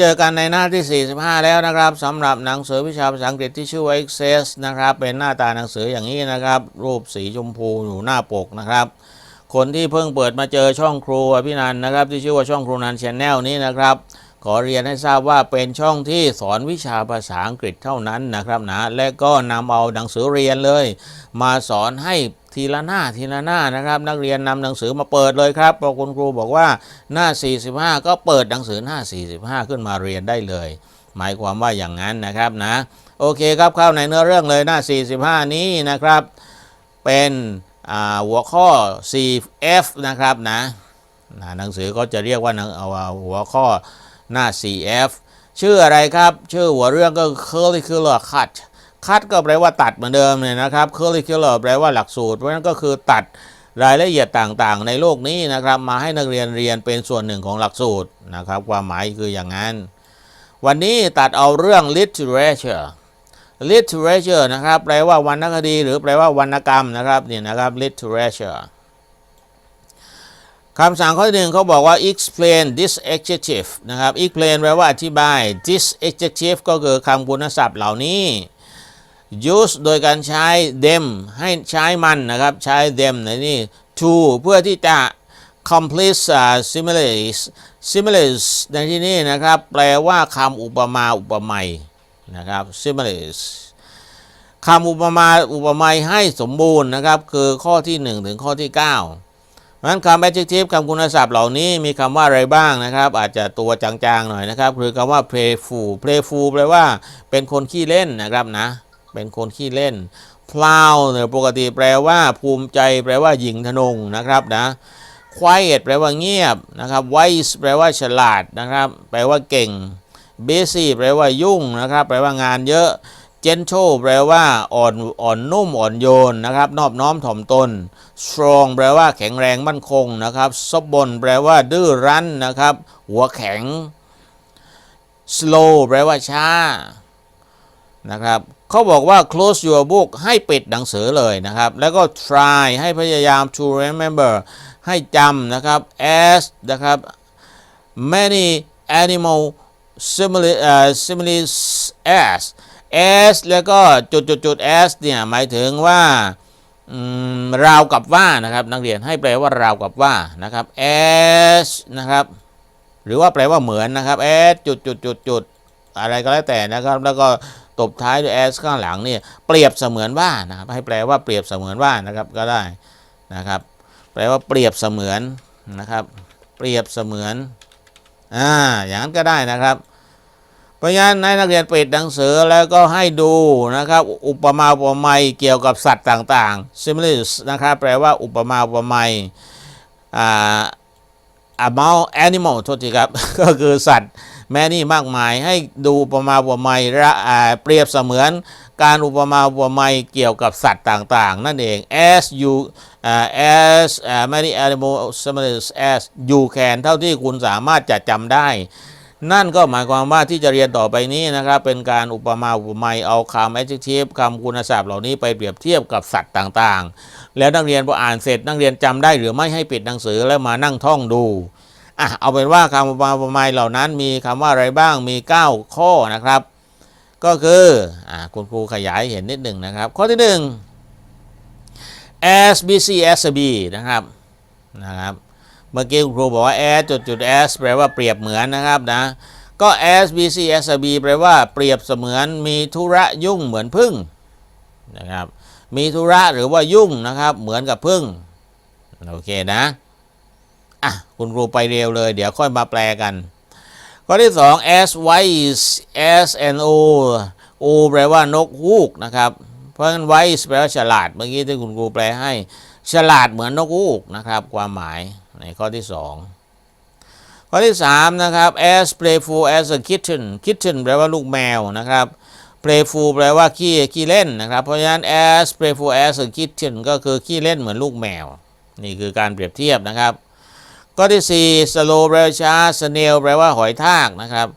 เจอกันในหน้าที่ 45 แล้วนะครับสำหรับหนังสือวิชาภาษาอังกฤษที่ชื่อว่า Access นะครับ เป็นหน้าตาหนังสืออย่างนี้นะครับ รูปสีชมพูอยู่หน้าปกนะครับ คนที่เพิ่งเปิดมาเจอช่องครูอภินันนะครับ ที่ชื่อว่าช่องครูนันชแนลนี้นะครับ ขอเรียนให้ทราบว่าเป็นช่องที่สอนวิชาภาษาอังกฤษเท่านั้นนะครับนะและก็นำเอาหนังสือเรียนเลย มาสอนให้ ทีละหน้าทีละหน้านะครับ นักเรียนนำหนังสือมาเปิดเลยครับพราะคุณครูบอกว่าหน้า 45 ก็เปิดหนังสือหน้า 45 ขึ้นมาเรียนได้เลย หมายความว่าอย่างนั้นนะครับนะโอเคครับเข้าในเนื้อเรื่องเลยหน้า 45 นี้นะครับ เป็นหัวข้อ CF นะครับนะหนังสือก็จะเรียกว่าหนังเอาหัวข้อหน้า CF ชื่ออะไรครับ ชื่อหัวเรื่องก็ curricular cut cut ก็แปลว่าตัดเหมือนเดิมเลยนะครับ curricular แปลว่าหลักสูตร เพราะฉะนั้นก็คือตัดรายละเอียดต่างๆ ในโลกนี้นะครับ มาให้นักเรียนเรียนเป็นส่วนหนึ่งของหลักสูตรนะครับ ความหมายคืออย่างนั้น วันนี้ตัดเอาเรื่อง literature literature นะครับ แปลว่าวรรณคดี หรือแปลว่าวรรณกรรมนะครับนี่นะครับ literature คำสั่งข้อที่หนึ่งเขาบอกว่า explain this adjective นะครับ explain แปลว่าอธิบาย this adjective ก็คือคำคุณศัพท์เหล่านี้ use โดยการใช้ them ให้ใช้มันนะครับ ใช้ them ในนี่ to เพื่อที่จะ complete uh, similes similes ในที่นี้นะครับ แปลว่าคำอุปมาอุปไมยนะครับ similes คำอุปมาอุปไมยให้สมบูรณ์นะครับ คือข้อที่ 1 ถึงข้อที่9เพรานั้นคำ adjective คำคุณศัพท์เหล่านี้มีคำว่าอะไรบ้างนะครับ อาจจะตัวจางๆหน่อยนะครับ คือคำว่า playful playful แปลว่าเป็นคนขี้เล่นนะครับนะ เป็นคนขี้เล่น plow เนี่ยปกติแปลว่า ภูมิใจ แปลว่าหญิงทนงนะครับนะ quiet แปลว่าเงียบนะครับ wise แปลว่าฉลาดนะครับ แปลว่าเก่ง busy แปลว่ายุ่งนะครับ แปลว่างานเยอะ gentle แปลว่าอ่อนอ่อนนุ่มอ่อนโยนนะครับ นอบน้อมถ่อมตน strong แปลว่าแข็งแรงมั่นคงนะครับ stubborn แปลว่าดื้อรั้นนะครับ หัวแข็ง slow แปลว่าช้า นะครับเขาบอกว่า close your book ให้ปิดหนังสือเลยนะครับ แล้วก็ try ให้พยายาม to remember ให้จำนะครับ as นะครับ many animal simile uh, similes as as แล้วก็จุดจุดจุด as เนี่ย หมายถึงว่าราวกับว่านะครับนักเรียนให้แปลว่าราวกับว่านะครับ as นะครับหรือว่าแปลว่าเหมือนนะครับ as จุดจุดจุดจุดอะไรก็แล้วแต่นะครับ แล้วก็ ตบท้ายด้วย as ข้างหลังเนี่ยเปรียบเสมือนว่านะครับให้แปลว่าเปรียบเสมือนว่านะครับก็ได้นะครับ แปลว่าเปรียบเสมือนนะครับ เปรียบเสมือนอ่าอย่างนั้นก็ได้นะครับเพราะฉะนั้นให้นักเรียนเปิดหนังสือแล้วก็ให้ดูนะครับ อุปมาอุปไมยเกี่ยวกับสัตว์ต่างๆ similes นะครับแปลว่าอุปมาอุปไมยอ่า amount animal โทษทีครับ ก็คือสัตว์ แม่นี่มากมายให้ดูอุปมาอุปไมยระเปรียบเสมือนการอุปมาอุปไมยเกี่ยวกับสัตว์ต่างๆ นั่นเอง as you อ่า as อ่า many animals as as you can เท่าที่คุณสามารถจะจำได้ นั่นก็หมายความว่าที่จะเรียนต่อไปนี้นะครับ เป็นการอุปมาอุปไมยเอาคำ adjective คำคุณศัพท์เหล่านี้ไปเปรียบเทียบกับสัตว์ต่างๆ แล้วนักเรียนพออ่านเสร็จนักเรียนจำได้หรือไม่ให้ปิดหนังสือแล้วมานั่งท่องดู อะเอาเป็นว่าคำอุปมาอุปไมยเหล่านั้นมีคำว่าอะไรบ้างมี 9 ข้อนะครับ ก็คืออะคุณครูขยายเห็นนิดหนึ่งนะครับ ข้อที่ 1 as b c as b นะครับนะครับเมื่อกี้คุณครูบอกว่า as จุดจุด as แปลว่าเปรียบเหมือนนะครับนะก็ as b c as b แปลว่าเปรียบเสมือนมีธุระยุ่งเหมือนพึ่งนะครับมีธุระหรือว่ายุ่งนะครับเหมือนกับพึ่งโอเคนะ อะคุณครูไปเร็วเลย เดี๋ยวค่อยมาแปลกันข้อที่ 2 as wise as n o o แปลว่านกฮูกนะครับ เพราะฉะนั้น wise แปลว่าฉลาดเมื่อกี้ที่คุณครูแปลให้ ฉลาดเหมือนนกฮูกนะครับ ความหมายในข้อที่ 2 ข้อที่ 3 นะครับ as playful as a kitten kitten แปลว่าลูกแมวนะครับ playful แปลว่าขี้ขี้เล่นนะครับ เพราะฉะนั้น as playful as a kitten ก็คือขี้เล่นเหมือนลูกแมว นี่คือการเปรียบเทียบนะครับ ข้อที่ 4 slow แปลว่าช้า snail แปลว่าหอยทากนะครับ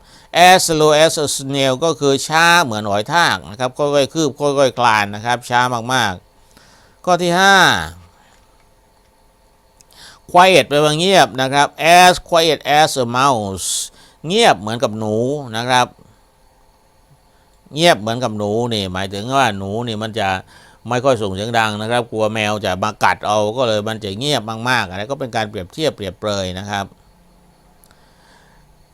as slow as a snail ก็คือช้าเหมือนหอยทากนะครับค่อยๆคืบค่อยๆคลานนะครับ ช้ามากๆ ข้อที่ 5 quiet แปลว่าเงียบนะครับ as quiet as a mouse เงียบเหมือนกับหนูนะครับ เงียบเหมือนกับหนูนี่หมายถึงว่าหนูนี่มันจะ ไม่ค่อยส่งเสียงดังนะครับ กลัวแมวจะมากัดเอาก็เลยมันจะเงียบมากๆอะไรก็เป็นการเปรียบเทียบเปรียบเปรยนะครับ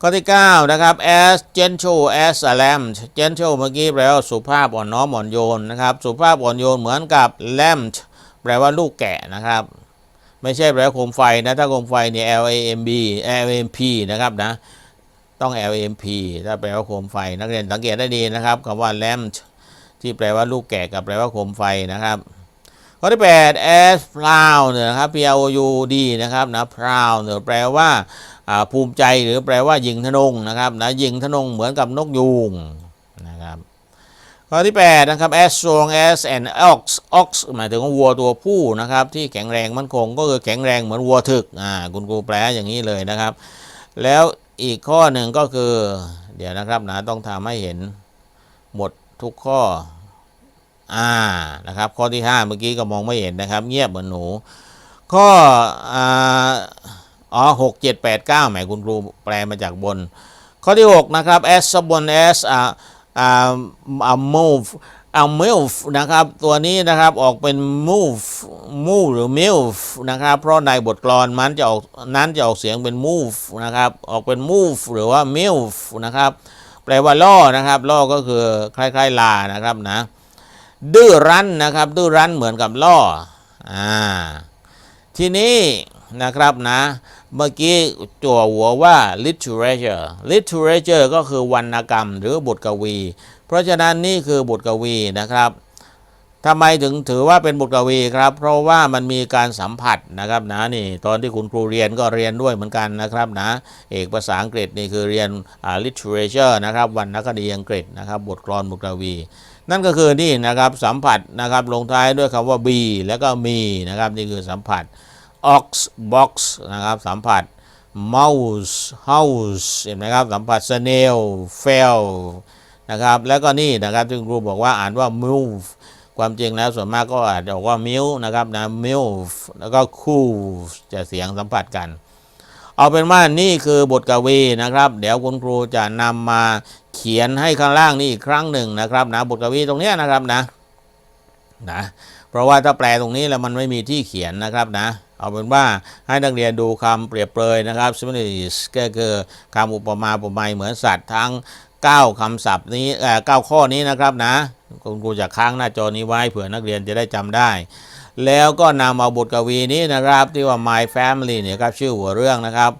ข้อที่ 9 นะครับ as gentle as a lamb gentle เมื่อกี้แปลว่าสุภาพอ่อนน้อมอ่อนโยนนะครับ สุภาพอ่อนโยนเหมือนกับ lamb แปลว่าลูกแกะนะครับ ไม่ใช่แปลว่าโคมไฟนะถ้าโคมไฟเนี่ย L A M B L A M P นะครับนะต้อง L A M P ถ้าแปลว่าโคมไฟนักเรียนสังเกตได้ดีนะครับคำว่า lamb ที่แปลว่าลูกแกะกับแปลว่าโคมไฟนะครับ ข้อที่8 as proud เนี่ยนะครับ P R O U D นะครับนะ proud เนี่ยแปลว่าภูมิใจหรือแปลว่ายิงทนงนะครับนะยิงทนงเหมือนกับนกยูงนะครับข้อที่ 8 นะครับ as strong as an ox ox หมายถึงวัวตัวผู้นะครับ ที่แข็งแรงมั่นคงก็คือแข็งแรงเหมือนวัวถึกอ่าคุณครูแปลอย่างนี้เลยนะครับ แล้วอีกข้อหนึ่งก็คือ เดี๋ยวนะครับนะต้องทำให้เห็นหมด ทุกข้อ อ่า นะครับ ข้อที่ 5 เมื่อกี้ก็มองไม่เห็นนะครับ เงียบเหมือนหนู ข้อ อ่า อ๋อหกเจ็ดแปดเก้าหมายคุณครูแปลมาจากบน ข้อที่ 6 นะครับ as บน as อ่าอ่าอ่า move อ่า move นะครับ ตัวนี้นะครับออกเป็น move move หรือ move นะครับ เพราะในบทกลอนมันจะออกนั้นจะออกเสียงเป็น move นะครับ ออกเป็น move หรือว่า move นะครับ แปลว่าล่อนะครับ ล่อก็คือคล้ายๆลานะครับนะ ดื้อรั้นนะครับ ดื้อรั้นเหมือนกับล่ออ่าทีนี้นะครับนะ เมื่อกี้จั่วหัวว่า literature literature ก็คือวรรณกรรมหรือบทกวี เพราะฉะนั้นนี่คือบทกวีนะครับ ทำไมถึงถือว่าเป็นบทกวีครับ เพราะว่ามันมีการสัมผัสนะครับนะนี่ตอนที่คุณครูเรียนก็เรียนด้วยเหมือนกันนะครับนะเอกภาษาอังกฤษนี่คือเรียนอ่า literature นะครับวรรณคดีอังกฤษนะครับบทกลอนบทกวี นั่นก็คือนี่นะครับสัมผัสนะครับลงท้ายด้วยคำว่า be แล้วก็มีนะครับนี่คือสัมผัส ox box นะครับสัมผัส mouse house เห็นไหมครับสัมผัส snail fell นะครับแล้วก็นี่นะครับที่ครูบอกว่าอ่านว่า move ความจริงแล้วส่วนมากก็อาจจะบอกว่า move นะครับนะ move แล้วก็ cool จะเสียงสัมผัสกัน เอาเป็นว่านี่คือบทกวีนะครับ เดี๋ยวคุณครูจะนำมาเขียนให้ข้างล่างนี่อีกครั้งหนึ่งนะครับนะบทกวีตรงเนี้ยนะครับนะนะเพราะว่าถ้าแปลตรงนี้แล้วมันไม่มีที่เขียนนะครับนะเอาเป็นว่าให้นักเรียนดูคำเปรียบเปรยนะครับ similes ก็คือคำอุปมาอุปไมยเหมือนสัตว์ทั้ง 9คำศัพท์นี้เอ่อ9ข้อนี้นะครับนะ คุณครูจะค้างหน้าจอนี้ไว้เผื่อนักเรียนจะได้จำได้ แล้วก็นำเอาบทกวีนี้นะครับที่ว่า My Family เนี่ยครับชื่อหัวเรื่องนะครับ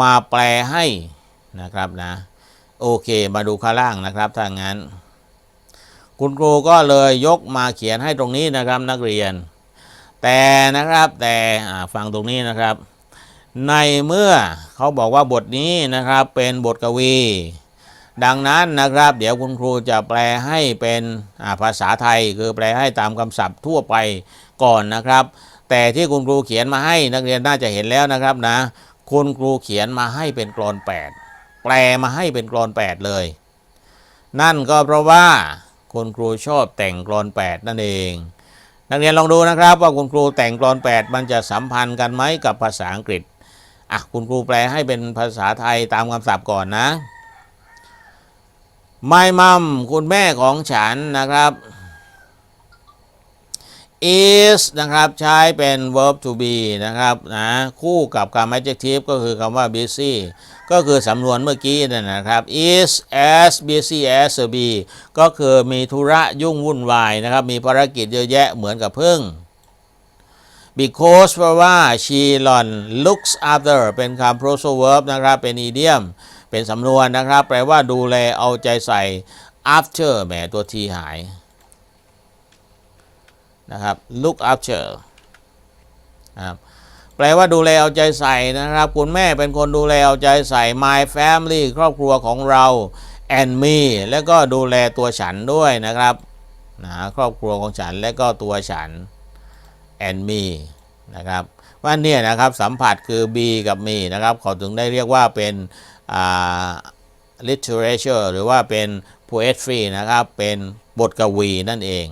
มาแปลให้นะครับนะโอเค มาดูข้างล่างนะครับถ้างั้น คุณครูก็เลยยกมาเขียนให้ตรงนี้นะครับนักเรียน แต่นะครับแต่ฟังตรงนี้นะครับ ในเมื่อเขาบอกว่าบทนี้นะครับเป็นบทกวี ดังนั้นนะครับ เดี๋ยวคุณครูจะแปลให้เป็นภาษาไทย คือแปลให้ตามคำศัพท์ทั่วไปก่อนนะครับ แต่ที่คุณครูเขียนมาให้นักเรียนน่าจะเห็นแล้วนะครับนะ คุณครูเขียนมาให้เป็นกรอนแปดแปลมาให้เป็นกรอนแปดเลย นั่นก็เพราะว่าคุณครูชอบแต่งกรอนแปดนั่นเอง นักเรียนลองดูนะครับว่าคุณครูแต่งกรอนแปดมันจะสัมพันธ์กันไหมกับภาษาอังกฤษอะคุณครูแปลให้เป็นภาษาไทยตามคำศัพท์ก่อนนะ My mom คุณแม่ของฉันนะครับ is นะครับใช้เป็น verb to be นะครับนะคู่กับคำ adjective ก็คือคำว่า busy ก็คือสำนวนเมื่อกี้นั่นนะครับ is as busy as a bee ก็คือมีธุระยุ่งวุ่นวายนะครับ มีภารกิจเยอะแยะเหมือนกับพึ่ง because เพราะว่า she หล่อน looks after เป็นคำ phrasal verb นะครับ เป็น idiom เป็นสำนวนนะครับ แปลว่าดูแลเอาใจใส่ after แหมตัวทีหายนะครับ look after นะครับแปลว่าดูแลเอาใจใส่นะครับ คุณแม่เป็นคนดูแลเอาใจใส่ my family ครอบครัวของเรา and me แล้วก็ดูแลตัวฉันด้วยนะครับนะครอบครัวของฉันและก็ตัวฉัน and me นะครับว่าเนี่ยนะครับสัมผัสคือ be กับ me นะครับเขาถึงได้เรียกว่าเป็น literature หรือว่าเป็น poetry นะครับ เป็นบทกวีนั่นเอง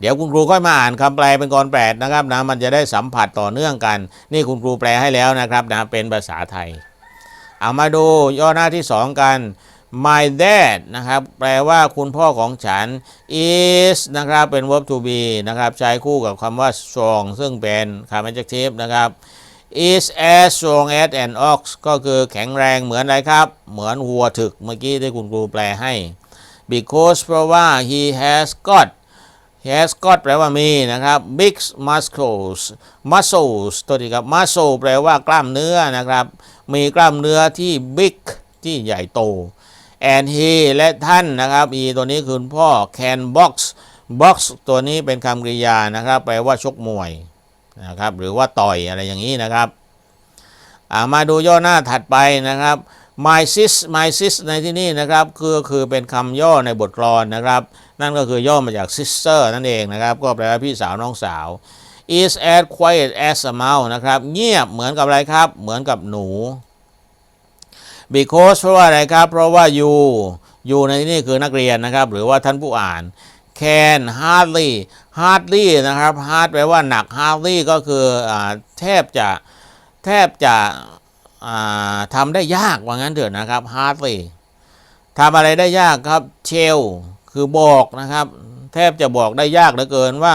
เดี๋ยวคุณครูค่อยมาอ่านคำแปลเป็นกรแปดนะครับนะมันจะได้สัมผัสต่อเนื่องกัน นี่คุณครูแปลให้แล้วนะครับนะเป็นภาษาไทย เอามาดูย่อหน้าที่สองกัน my dad นะครับแปลว่าคุณพ่อของฉัน is นะครับเป็น verb to be นะครับใช้คู่กับคำว่า strong ซึ่งเป็นคำ adjective นะครับ is as strong as an ox ก็คือแข็งแรงเหมือนอะไรครับ เหมือนวัวถึกเมื่อกี้ที่คุณครูแปลให้ because เพราะว่า he has got he has got แปลว่ามีนะครับ big muscles muscles ตัวที่ครับ muscle แปลว่ากล้ามเนื้อนะครับ มีกล้ามเนื้อที่ big ที่ใหญ่โต and he และท่านนะครับ he ตัวนี้คือพ่อ can box box ตัวนี้เป็นคำกริยานะครับ แปลว่าชกมวย นะครับ หรือว่าต่อยอะไรอย่างนี้นะครับามาดูย่อหน้าถัดไปนะครับ my sis my sis ในที่นี้นะครับคือคือเป็นคำย่อในบทกลอนนะครับ นั่นก็คือย่อมาจาก sister นั่นเองนะครับ ก็แปลว่าพี่สาวน้องสาว is as quiet as a mouse นะครับ เงียบเหมือนกับอะไรครับ เหมือนกับหนู because เพราะว่าอะไรครับ เพราะว่า you you ในที่นี้คือนักเรียนนะครับ หรือว่าท่านผู้อ่าน can hardly hardly นะครับ hard แปลว่าหนัก hardly ก็คืออแทบจะแทบจะอ่าทำได้ยากว่างั้นเถอะนะครับ hardly ทำอะไรได้ยากครับ tell คือบอกนะครับ แทบจะบอกได้ยากเหลือเกินว่า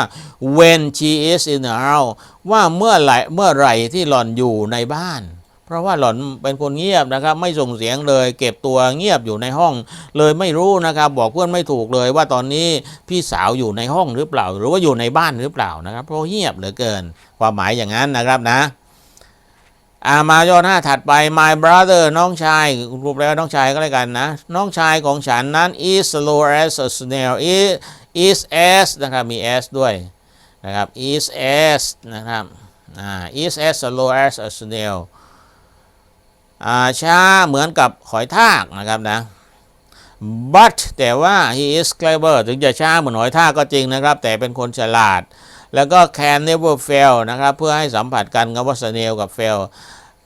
when she is in the house ว่าเมื่อไหร่เมื่อไหร่ที่หล่อนอยู่ในบ้าน เพราะว่าหล่อนเป็นคนเงียบนะครับ ไม่ส่งเสียงเลย เก็บตัวเงียบอยู่ในห้อง เลยไม่รู้นะครับ บอกเพื่อนไม่ถูกเลยว่าตอนนี้พี่สาวอยู่ในห้องหรือเปล่า หรือว่าอยู่ในบ้านหรือเปล่านะครับเพราะเงียบเหลือเกิน ความหมายอย่างนั้นนะครับนะอามาย่อหน้าถัดไป my brother น้องชายคุณครูแปลว่าน้องชายก็แล้วกันนะ น้องชายของฉันนั้น is slow as a snail is is as นะครับมี as ด้วยนะครับ is as นะครับอ่า is as slow as a snail ช้าเหมือนกับหอยทากนะครับนะ but แต่ว่า he is clever ถึงจะช้าเหมือนหอยทากก็จริงนะครับ แต่เป็นคนฉลาด แล้วก็ can never fail นะครับ เพื่อให้สัมผัสกันกับว่า snail กับ fail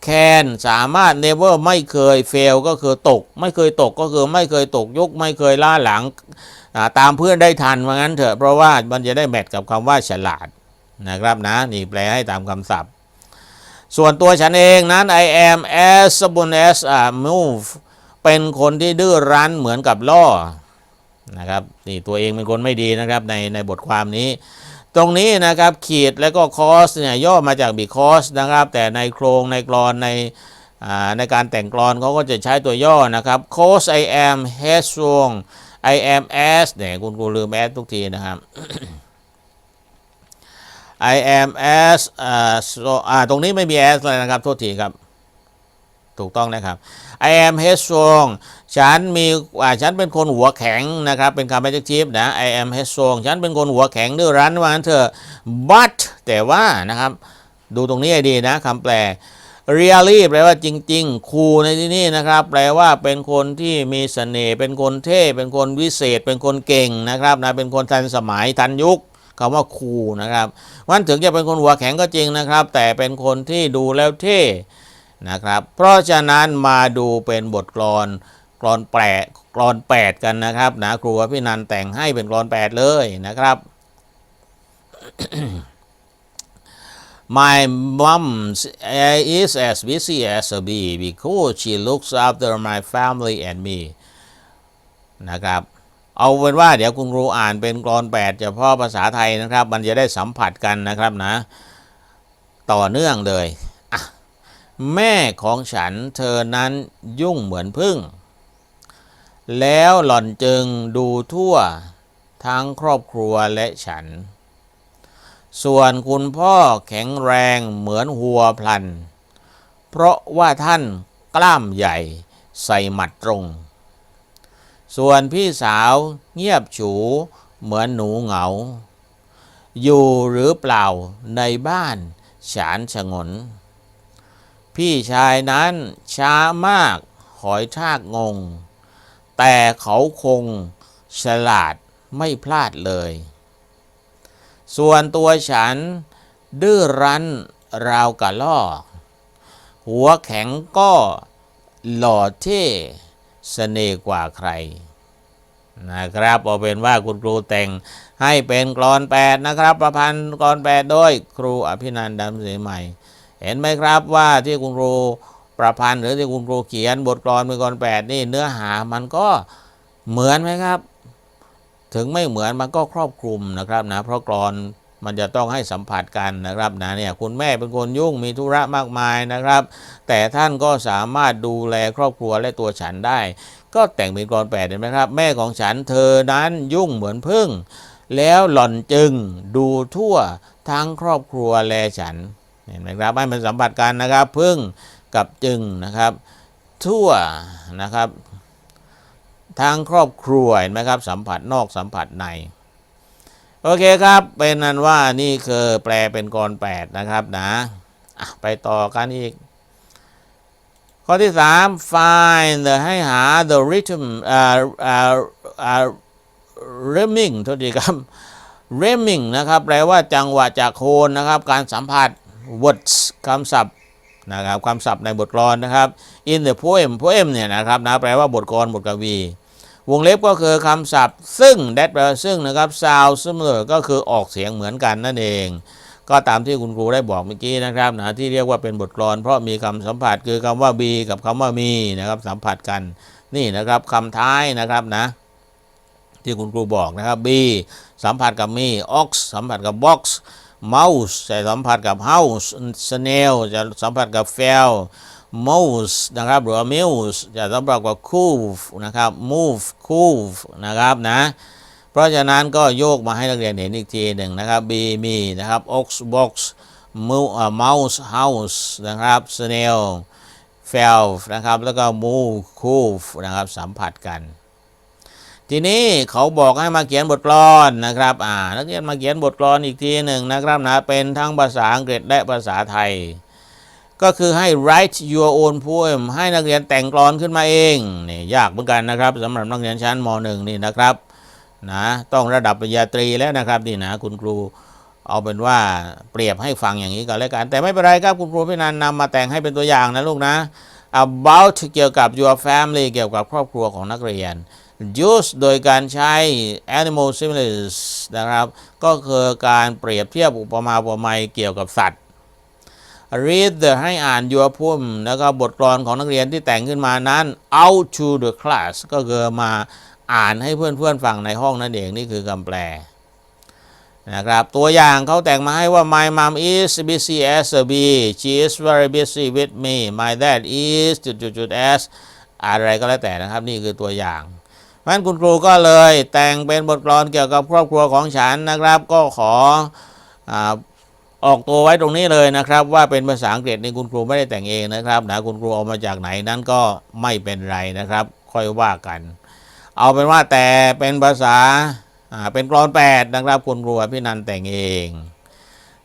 can สามารถ never ไม่เคย fail ก็คือตก ไม่เคยตกก็คือไม่เคยตกยุคไม่เคยล่าหลังาตามเพื่อนได้ทันว่างั้นเถอะเพราะว่ามันจะได้แมทกับคำว่าฉลาดนะครับนะ นี่แปลให้ตามคำศัพท์ ส่วนตัวฉันเองนั้น I am as stubborn as a move เป็นคนที่ดื้อรั้นเหมือนกับล่อนะครับนี่ตัวเองเป็นคนไม่ดีนะครับในในบทความนี้ ตรงนี้นะครับขีดแล้วก็ cause เนี่ยย่อมาจาก because นะครับ แต่ในโครงในกรอนในในการแต่งกรอนเขาก็จะใช้ตัวย่อนะครับ cause I am headstrong I am as เนี่ยคุณกูลืม as ทุกทีนะครับ I am as อ่า so อ่าตรงนี้ไม่มี as เลยนะครับ โทษทีครับ ถูกต้องนะครับ I am headstrong ฉันมีอ่าฉันเป็นคนหัวแข็งนะครับ เป็นคำ adjective นะ I am headstrong ฉันเป็นคนหัวแข็งดื้อรั้นว่างั้นเถอะ but แต่ว่านะครับ ดูตรงนี้ให้ดีนะคำแปล really แปลว่าจริง ๆคูในที่นี้นะครับ แปลว่าเป็นคนที่มีเสน่ห์เป็นคนเท่ เป็นคนวิเศษ เป็นคนเก่งนะครับนะเป็นคนทันสมัยทันยุค คำว่าคูนะครับวันถึงจะเป็นคนหัวแข็งก็จริงนะครับ แต่เป็นคนที่ดูแล้วเท่นะครับ เพราะฉะนั้นมาดูเป็นบทกลอนกลอนแปดกลอนแปดกันนะครับนะครูอภินันแต่งให้เป็นกลอนแปดเลยนะครับ My mom is as busy as a bee because she looks after my family and me นะครับ เอาเป็นว่าเดี๋ยวคุณครูอ่านเป็นกรอน8เฉพาะภาษาไทยนะครับ มันจะได้สัมผัสกันนะครับนะ ต่อเนื่องเลยอะแม่ของฉันเธอนั้นยุ่งเหมือนพึ่ง แล้วหล่อนจึงดูทั่วทั้งครอบครัวและฉัน ส่วนคุณพ่อแข็งแรงเหมือนหัวพลัน เพราะว่าท่านกล้ามใหญ่ใส่หมัดตรง ส่วนพี่สาวเงียบฉูเหมือนหนูเหงา อยู่หรือเปล่าในบ้านฉานฉงน พี่ชายนั้นช้ามากหอยทากงง แต่เขาคงฉลาดไม่พลาดเลย ส่วนตัวฉันดื้อรั้นราวกะล่อ หัวแข็งก็หล่อเท่ เสน่ห์กว่าใครนะครับเอาเป็นว่าคุณครูแต่งให้เป็นกรอนแปดนะครับ ประพันธ์กรอนแปดโดยครูอภินันท์ดำศรีใหม่ เห็นไหมครับว่าที่คุณครูประพันธ์หรือที่คุณครูเขียนบทกลอนเป็นกลอนแปดนี่เนื้อหามันก็เหมือนไหมครับ ถึงไม่เหมือนมันก็ครอบคลุมนะครับนะเพราะกลอน มันจะต้องให้สัมผัสกันนะครับนะเนี่ยคุณแม่เป็นคนยุ่งมีธุระมากมายนะครับ แต่ท่านก็สามารถดูแลครอบครัวและตัวฉันได้ ก็แต่งเป็นกลอนแปดเห็นไหมครับ แม่ของฉันเธอนั้นยุ่งเหมือนพึ่ง แล้วหล่อนจึงดูทั่วทั้งครอบครัวแลฉันเห็นไหมครับให้มันสัมผัสกันนะครับ พึ่งกับจึงนะครับ ทั่วนะครับทางครอบครัวเห็นไหมครับ สัมผัสนอกสัมผัสใน โอเคครับ เป็นนั้นว่านี่คือแปลเป็นกรแปดนะครับนะไปต่อกันอีก ข้อที่3 find the ให้หา the rhythm อ่าอ่าอ่า rimming โทษทีครับ rimming นะครับ แปลว่าจังหวะจากโคนนะครับ การสัมผัส words คำศัพท์นะครับคำศัพท์ในบทกลอนนะครับ in the poem poem เนี่ยนะครับนะแปลว่าบทกลอนบทกวี วงเล็บก็คือคำศัพท์ซึ่ง that แปลซึ่งนะครับ sound similar ก็คือออกเสียงเหมือนกันนั่นเอง ก็ตามที่คุณครูได้บอกเมื่อกี้นะครับนะที่เรียกว่าเป็นบทกลอน เพราะมีคำสัมผัสคือคำว่า be กับคำว่ามีนะครับสัมผัสกันนี่นะครับคำท้ายนะครับนะ ที่คุณครูบอกนะครับ be สัมผัสกับมี ox สัมผัสกับ box mouse จะสัมผัสกับ house snail จะสัมผัสกับ fell mouse นะครับหรือว่า muse จะสัมผัสกับ cove นะครับ move cove นะครับนะเพราะฉะนั้นก็โยกมาให้นักเรียนเห็นอีกทีหนึ่งนะครับ be มีนะครับ ox box Mo- เอ่อ mouse house นะครับ snail fell นะครับแล้วก็ move cove นะครับสัมผัสกัน ทีนี้เขาบอกให้มาเขียนบทกลอนนะครับอ่านักเรียนมาเขียนบทกลอนอีกทีหนึ่งนะครับนะเป็นทั้งภาษาอังกฤษและภาษาไทย ก็คือให้ write your own poem ให้นักเรียนแต่งกลอนขึ้นมาเองนี่ยากเหมือนกันนะครับสำหรับนักเรียนชั้นม .1 นี่นะครับนะต้องระดับปริญญาตรีแล้วนะครับนี่นะคุณครูเอาเป็นว่าเปรียบให้ฟังอย่างนี้ก็แล้วกัน แต่ไม่เป็นไรครับคุณครูพี่นันนำมาแต่งให้เป็นตัวอย่างนะลูกนะ about เกี่ยวกับ your family เกี่ยวกับครอบครัวของนักเรียน use โดยการใช้ animal similes นะครับ ก็คือการเปรียบเทียบอุปมาอุปไมยเกี่ยวกับสัตว์ read the ให้อ่าน your poem แล้วก็บทกลอนของนักเรียนที่แต่งขึ้นมานั้น out to the class ก็คือมาอ่านให้เพื่อนๆฟังในห้องนั่นเองนี่คือคำแปลนะครับตัวอย่างเขาแต่งมาให้ว่า my mom is busy as a bee she is very busy with me my dad is จุดจุดจุด as อะไรก็แล้วแต่นะครับนี่คือตัวอย่างเพราะนั้นคุณครูก็เลยแต่งเป็นบทกลอนเกี่ยวกับครอบครัวของฉันนะครับ ก็ขออ ออกตัวไว้ตรงนี้เลยนะครับ ว่าเป็นภาษาอังกฤษนี่คุณครูไม่ได้แต่งเองนะครับนะคุณครูเอามาจากไหนนั้นก็ไม่เป็นไรนะครับ ค่อยว่ากัน เอาเป็นว่าแต่เป็นภาษาอ่าเป็นกรอนแปดนะครับคุณครูพี่นันแต่งเอง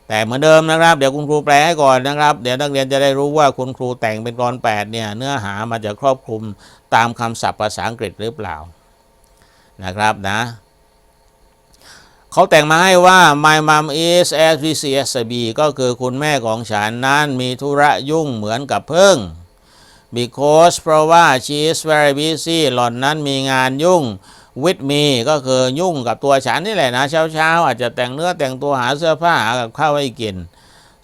แต่เหมือนเดิมนะครับ เดี๋ยวคุณครูแปลให้ก่อนนะครับ เดี๋ยวนักเรียนจะได้รู้ว่าคุณครูแต่งเป็นกรอนแปดเนี่ยเนื้อหามันจะครอบคลุมตามคำศัพท์ภาษาอังกฤษหรือเปล่านะครับนะ เขาแต่งมาให้ว่า my mom is as busy as a bee ก็คือคุณแม่ของฉันนั้นมีธุระยุ่งเหมือนกับเพิ่ง because เพราะว่า she is very busy หล่อนนั้นมีงานยุ่ง with me ก็คือยุ่งกับตัวฉันนี่แหละนะเช้าๆ อาจจะแต่งเนื้อแต่งตัวหาเสื้อผ้าหากับข้าวให้กิน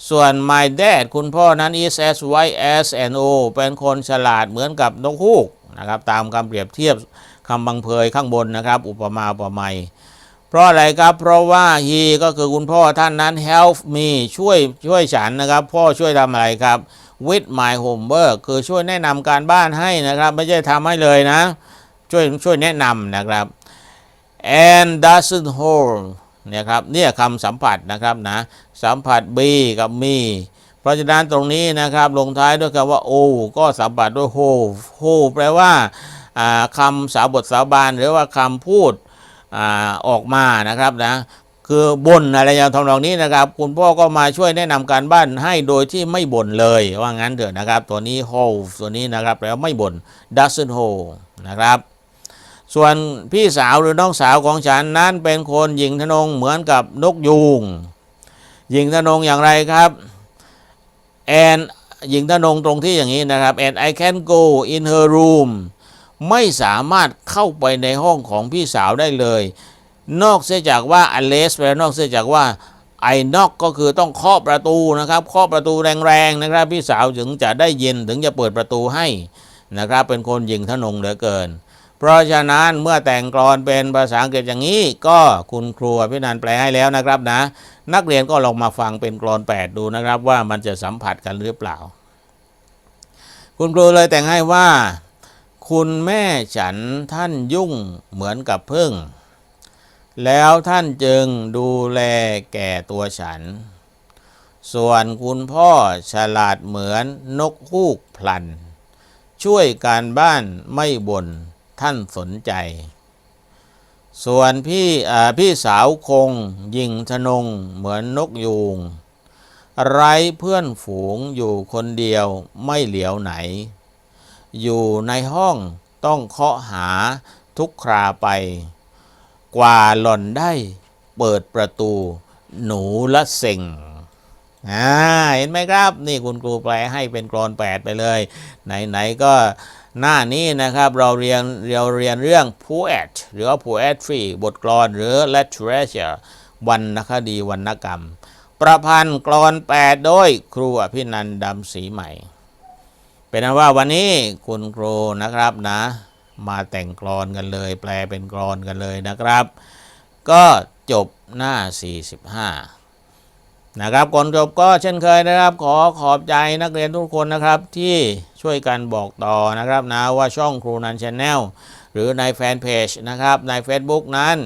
ส่วน my dad คุณพ่อนั้น is as white as an o เป็นคนฉลาดเหมือนกับนกฮูกนะครับตามคำเปรียบเทียบคำบังเพยข้างบนนะครับ อุปมาอุปไมย เพราะอะไรครับ เพราะว่า he ก็คือคุณพ่อท่านนั้น help me ช่วยช่วยฉันนะครับ พ่อช่วยทำอะไรครับ with my homework คือช่วยแนะนำการบ้านให้นะครับ ไม่ใช่ทำให้เลยนะ ช่วยช่วยแนะนำนะครับ and doesn't hold เนี่ยครับเนี่ยคำสัมผัสนะครับนะสัมผัส be กับ me เพราะฉะนั้นตรงนี้นะครับลงท้ายด้วยคำว่า o ก็สัมผัสด้วย hold hold แปลว่าอ่าคำสาบทสาบานหรือว่าคำพูด อออกมานะครับนะคือบนอะไรอย่างทำนองนี้นะครับ คุณพ่อก็มาช่วยแนะนำการบ้านให้โดยที่ไม่บ่นเลย ว่างั้นเถอะนะครับ ตัวนี้ hold ตัวนี้นะครับแปลว่าไม่บ่น doesn't hold นะครับ ส่วนพี่สาวหรือน้องสาวของฉันนั้นเป็นคนหญิงทนงเหมือนกับนกยูงหญิงทนงอย่างไรครับ and หญิงทนงตรงที่อย่างนี้นะครับ and I can go in her room ไม่สามารถเข้าไปในห้องของพี่สาวได้เลย นอกเสียจากว่า unless แปลนอกเสียจากว่าไอ้นอกก็คือต้องเคาะประตูนะครับเคาะประตูแรงๆนะครับ พี่สาวถึงจะได้เย็นถึงจะเปิดประตูให้นะครับ เป็นคนยิงทนงเหลือเกิน เพราะฉะนั้นเมื่อแต่งกลอนเป็นภาษาอังกฤษอย่างนี้ ก็คุณครูพี่นันแปลให้แล้วนะครับนะ นักเรียนก็ลองมาฟังเป็นกลอนแปดดูนะครับ ว่ามันจะสัมผัสกันหรือเปล่า คุณครูเลยแต่งให้ว่า คุณแม่ฉันท่านยุ่งเหมือนกับพึ่ง แล้วท่านจึงดูแลแก่ตัวฉัน ส่วนคุณพ่อฉลาดเหมือนนกฮูกพลัน ช่วยการบ้านไม่บ่นท่านสนใจ ส่วนพี่อ่าพี่สาวคงยิงทนงเหมือนนกยูงไร้เพื่อนฝูงอยู่คนเดียวไม่เหลียวไหน อยู่ในห้องต้องเคาะหาทุกคราไป กว่าหล่อนได้เปิดประตู หนูละเซ็งอ่าเห็นไหมครับ นี่คุณครูแปลให้เป็นกรอนแปดไปเลย ไหนๆก็หน้านี้นะครับเราเรียนเราเรียนเรื่อง poet หรือว่า poetry บทกลอนหรือ literature วรรณคดีวรรณกรรม ประพันธ์กลอนแปดโดยครูอภินันท์ดำศรีใหม่ เป็นนั้นว่าวันนี้คุณครูนะครับนะ มาแต่งกลอนกันเลย แปลเป็นกลอนกันเลยนะครับ ก็จบหน้า 45 นะครับก่อนจบก็เช่นเคยนะครับ ขอขอบใจนักเรียนทุกคนนะครับที่ช่วยกันบอกต่อนะครับนะว่าช่องครูนันชาแนลหรือในแฟนเพจนะครับใน Facebook นั้น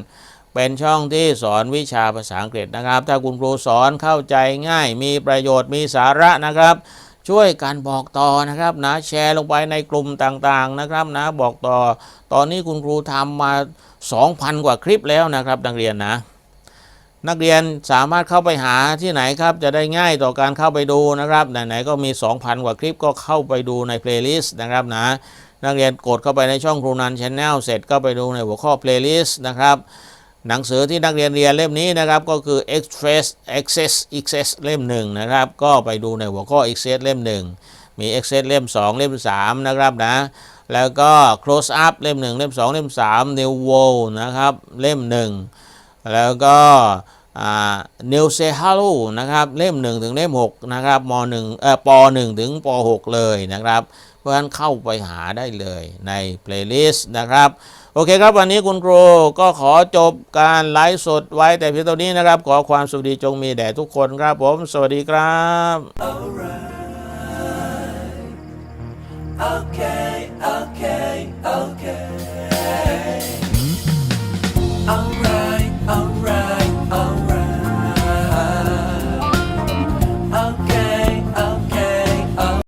เป็นช่องที่สอนวิชาภาษาอังกฤษนะครับ ถ้าคุณครูสอนเข้าใจง่ายมีประโยชน์มีสาระนะครับ ช่วยกันบอกต่อนะครับนะแชร์ลงไปในกลุ่มต่างๆนะครับนะบอกต่อ ตอนนี้คุณครูทำมา 2,000 กว่าคลิปแล้วนะครับ นักเรียนนะ นักเรียนสามารถเข้าไปหาที่ไหนครับจะได้ง่ายต่อการเข้าไปดูนะครับไหนๆก็มี 2,000 กว่าคลิปก็เข้าไปดูในเพลย์ลิสต์นะครับนะนักเรียนกดเข้าไปในช่องครูนันชแนลเสร็จก็ไปดูในหัวข้อเพลย์ลิสต์นะครับ หนังสือที่นักเรียนเรียนเล่มนี้นะครับ ก็คือ Express Access Access เล่มหนึ่งนะครับ ก็ไปดูในหัวข้อ Access เล่มหนึ่งมี Access เล่ม 2 เล่ม 3 นะครับนะ แล้วก็ Close Up เล่ม 1 เล่ม 2 เล่ม 3 New World นะครับ เล่ม 1 แล้วก็ New Say Hello นะครับ เล่ม 1 ถึงเล่ม 6 นะครับม .1 เอ่อป .1 ถึงป .6 เลยนะครับ เพราะฉะนั้นเข้าไปหาได้เลยใน playlist นะครับ โอเคครับ วันนี้คุณครูก็ขอจบการไลฟ์สดไว้แต่เพียงเท่านี้นะครับ ขอความสุขดีจงมีแด่ทุกคนครับผม สวัสดีครับ Okay, okay.